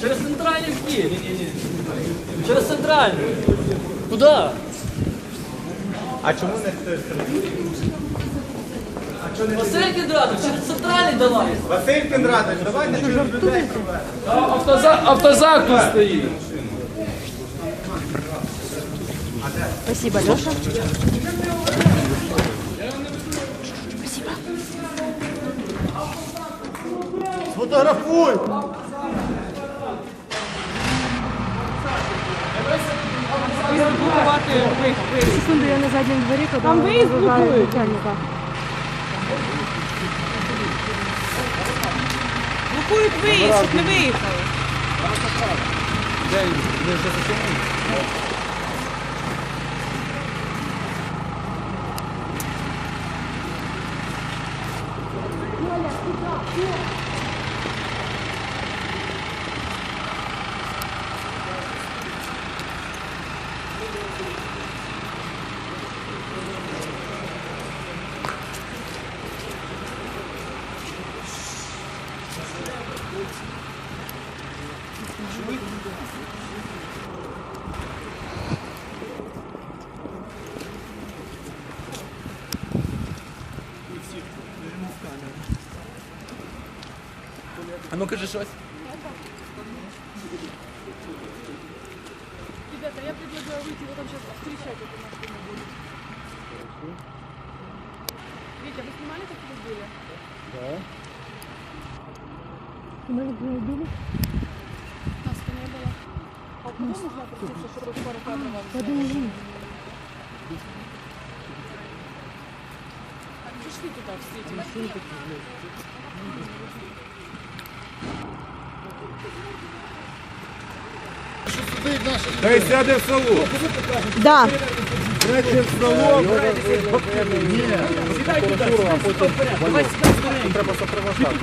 Через центральний вхід. Через центральний. Куди? А чому не з цієї сторони? Василь Кідратов, через центральний давай. Василь Кіндратович, давайте через людей проведемо. Автозак, автозак тут стоїть. Спасибо, Леша. Сфотографуй! Секунду, я на заднем дворе, когда Там выезд начальника. Блокують виїзд, щоб не виїхали. А ну кажи щось. Предлагаю выйти, его там сейчас встречать эту машину будет. Витя, вы снимали, как вы были? Да. Нас не было. А куда нужно опуститься, чтобы пару кадров вам? А Пришли туда, Та сяде в село. Да. Сядьте в село. Ні. Сідай туди. Треба сопровождати.